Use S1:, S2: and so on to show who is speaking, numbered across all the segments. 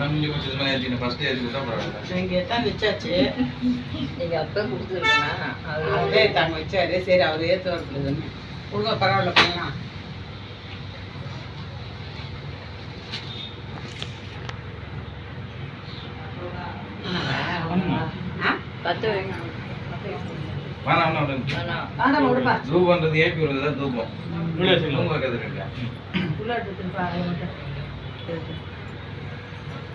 S1: மிஞ்சி கொஞ்சம் இதுமாதிரி ஏற்றி தான் பரவாயில்ல
S2: இங்கே தான் வச்சாச்சு
S3: நீங்க அப்ப கொடுத்துருக்கா
S2: அவரே தாங்க வச்சாரு சரி அவர் ஏற்று வரப்படுதுன்னு கொடுங்க பரவாயில்ல பண்ணலாம் ஆ?
S3: பத்து
S1: வேணாம் வேணாம்
S2: விடுப்பா.
S1: தூபம்ன்றது தான் தூபம் வைக்கிறது இருக்கா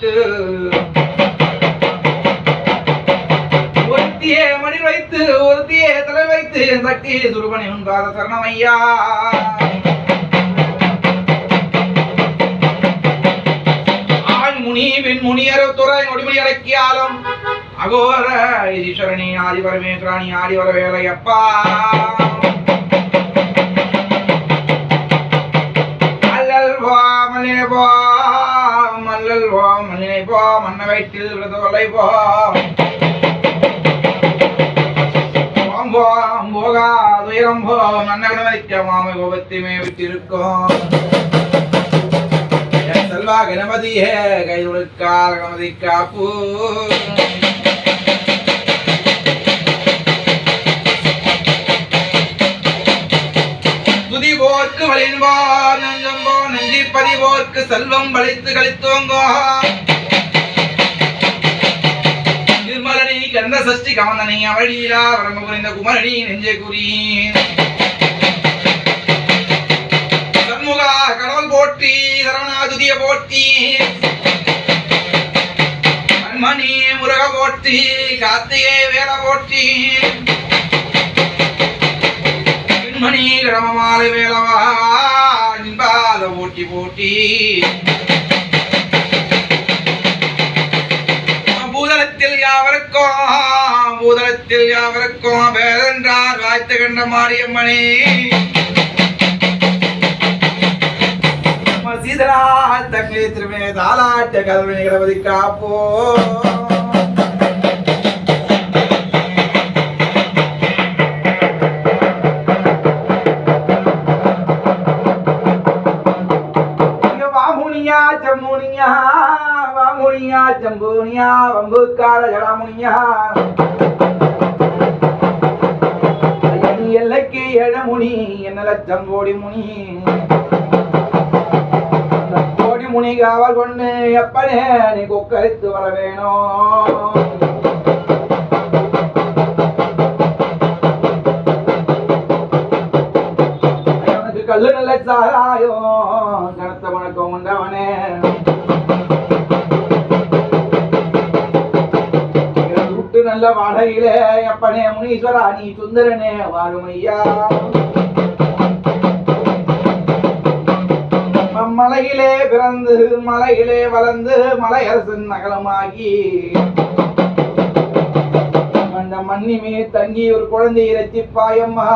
S1: சிவனாகையில் ஒருத்தியே மணி வைத்து ஒருத்தியே தலை வைத்து சக்தி துருபணி உண்பாத சரணமையா? ஆண் முனி பெண் துறை ஒடிமணி அடக்கியாலும் அகோர ஈஸ்வரணி ஆதி பரமேஸ்வராணி ஆடி வர வேலையப்பா. அல்லல் வாமலே வா. மல்லினை போ வயிற்றில் விழுதொலை போ போம் போகா துயரம் போ. நன்னகன வைக்க மாமை கோபத்திமே விட்டிருக்கோம். செல்வா கணபதியே கைதுடுக்கால் கணபதி காப்பு. துதிபோர்க்கு வழின்போ நெஞ்சம்போ நெஞ்சி பதிவோர்க்கு செல்வம் வளைத்து கழித்தோங்கோ. சஷ்டி கமந்தனி அவளீலா வரம்பு புரிந்த குமரணி நெஞ்சே குறி. சண்முகா கடவுள் போற்றி சரவணாதுதிய போற்றி. கண்மணி முருக போற்றி கார்த்திகே வேல போற்றி. கண்மணி கடமமாலை வேலவா நின்பாத போட்டி போட்டி பூதலத்தில் யாவருக்கும் வேதென்றார் வாய்த்து கண்ட மாரியம்மணி சீதனா தங்கை திருமே தாலாட்ட கல்வி கிடவதி காப்போ வாமுனியா ஜம்முனியா வாமுனியா ஜம்புனியா. வம்புக்கார ஜடாமுனியா. எல்லைக்கு எழமுனி என்ன லட்சம் கோடி முனி. கோடி முனி காவல் கொண்டு எப்பனே நீ கொக்கரித்து வர வேணும். கல்லு நல்ல சாராயம் கனத்த வணக்கம் உண்டவனே. நல்ல வாடகையிலே எப்பனே முனீஸ்வரா நீ சுந்தரனே வாருமையா மலையிலே பிறந்து மலையிலே வளர்ந்து மலையரசன் நகலமாகி அந்த மண்ணிமே தங்கி ஒரு குழந்தை ரச்சிப்பாயம்மா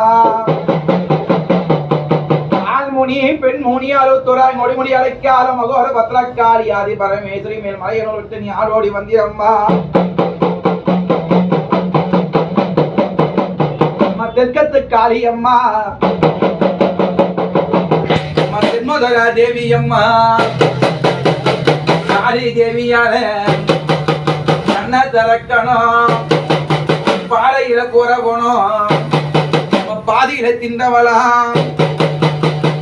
S1: ஆண்முனி பெண்முனி அழுத்துறாய் நொடிமுடி அழைக்காலம் மகோர பத்ரக்காளி ஆதி பரமேஸ்வரி மேல் மலையனோடு விட்டு நீ ஆடோடி வந்திரம்மா தெற்கத்து காளியம்மா அம்மா தென்மதுர தேவி அம்மா காளி தேவியான கண்ணை திறக்கணும். பாறையில கூற போனோம். பாதியில திண்டவளா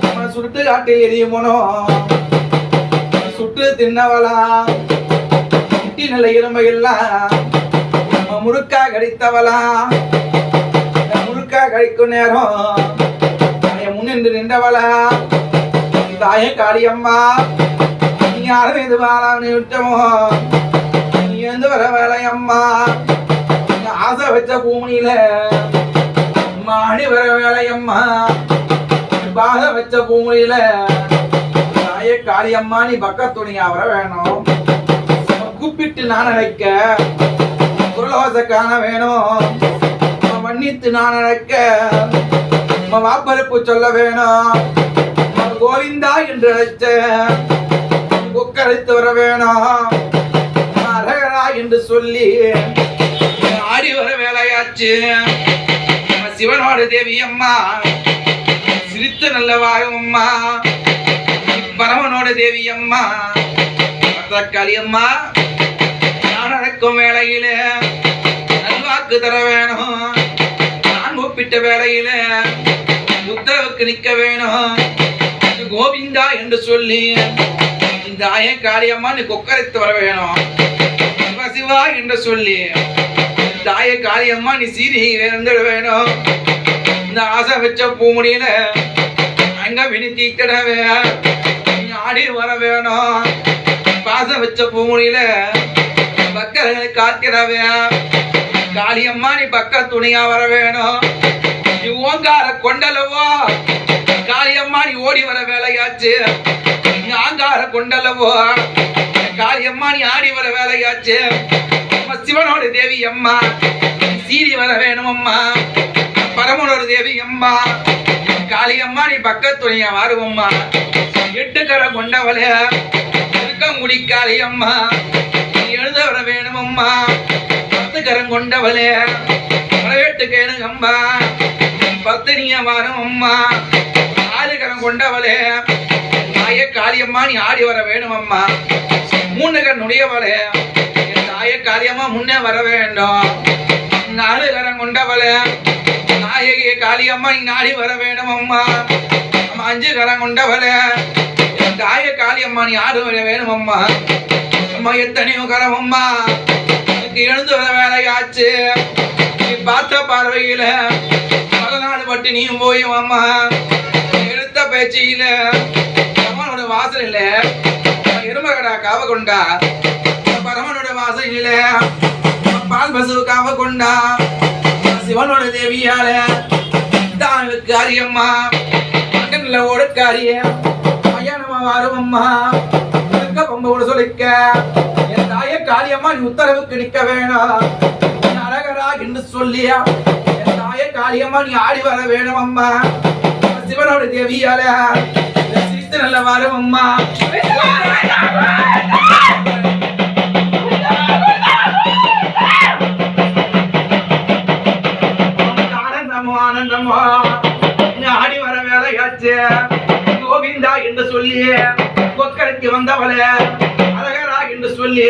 S1: நம்ம சுட்டு காட்டில் எரிய போனோம். சுட்டு தின்னவளாம். முட்டி நல்ல இரும்பையெல்லாம் முறுக்கா கடித்தவளாம். இந்த கழிக்கும் நேரம். முன்னின்று நின்றவளா தாய காளியம்மா. நீ யாரும் இது வாழான்னு விட்டமோ நீ எழுந்து வர வேலையம்மா. ஆசை வச்ச பூமியில மாடி வர வேலையம்மா. பாத வச்ச பூமியில தாயே காளியம்மா நீ பக்கத்துணியா வர வேணும். கூப்பிட்டு நான் அழைக்க குரலோசை காண வேணும். மன்னித்து நான் அழைக்க. வாப்பரப்பு சொல்ல வேணும். கோவிந்தா என்று அழைச்ச உக்கரைத்து வர வேணும். அரகரா என்று சொல்லி ஆடி வர வேலையாச்சு சிவனோட தேவி அம்மா. சிரித்த நல்ல வாழும் அம்மா. பரமனோட தேவி அம்மா. தக்காளி அம்மா. நான் நடக்கும் வேலையில நல்வாக்கு தர வேணும். நான் கூப்பிட்ட வேலையில உத்தரவுக்கு நிக்க வேணும். கோவிந்தா என்று சொல்லி இந்த ஆயன் காளியம்மா நீ கொக்கரைத்து வர வேணும். சிவா என்று சொல்லி தாய காளியம்மா நீ சீரி இறந்துட வேணும். இந்த ஆசை வச்ச பூமுடியில அங்க வினித்திடவே நீ ஆடி வர வேணும். பாசம் வச்ச பூமுடியில பக்கர்களை காத்திடவே காளியம்மா நீ பக்க துணியா வர வேணும். நீ ஓங்கார கொண்டலவோ காளியம்மா நீ ஓடி வர வேலையாச்சு. நீ ஆங்கார கொண்டலவோ காளியம்மா நீ ஆடி வர வேலையாச்சு. நம்ம சிவனோட தேவி அம்மா. சீரி வர வேணும் அம்மா பரமனோட தேவி அம்மா. காளியம்மா நீ பக்கத்துணையா வாருவம்மா எட்டுக்கரை கொண்டவளே. இருக்கங்குடி காளியம்மா. நீ எழுத வர வேணும் அம்மா பத்துக்கரம் கொண்டவளே. வரவேட்டு கேளுங்க அம்மா. பத்தினிய வாரம் அம்மா. ஆறு கரம் கொண்டவளே. தாய காளியம்மா நீ ஆடி வர வேணும் அம்மா. மூணு கண்ணுடையவளே என் தாய காளியம்மா முன்னே வர வேண்டும். நாலு கரம் கொண்டவளே. நாயகிய காளியம்மா நீ நாடி வர வேணும் அம்மா. அம்மா அஞ்சு கரம் கொண்டவளே. என் தாய காளியம்மா நீ ஆடு வர வேணும் அம்மா. அம்மா எத்தனையோ கரம் அம்மா. எனக்கு எழுந்து வர வேலையாச்சு. நீ பார்த்த பார்வையில பல நாள் பட்டு நீயும் போயும் அம்மா. எடுத்த பேச்சியில அம்மனோட வாசலில் எருமகடா காவ கொண்டா. பரமனோட வாசலில் பால் பசு காவ கொண்டா. சிவனோட தேவியால தானுக்கு காரியம்மா மகன்ல ஓடக்காரிய. மயானமா வாரம் அம்மா. பொம்பை சொல்லிக்க. தாய உத்தரவு கிடைக்க உத்தரவுக்கு வேணாம் அழகரா என்று சொல்லியா? என் தாய காளியம்மா நீ ஆடி வர வேணும் அம்மா சிவனோட தேவியால சிரித்து நல்ல வரும் அம்மா ஆனந்தமோ நீ ஆடி வர வேலையாச்சு. கோவிந்தா என்று சொல்லி கொக்கரைக்கு வந்தவளே அழகரா என்று சொல்லி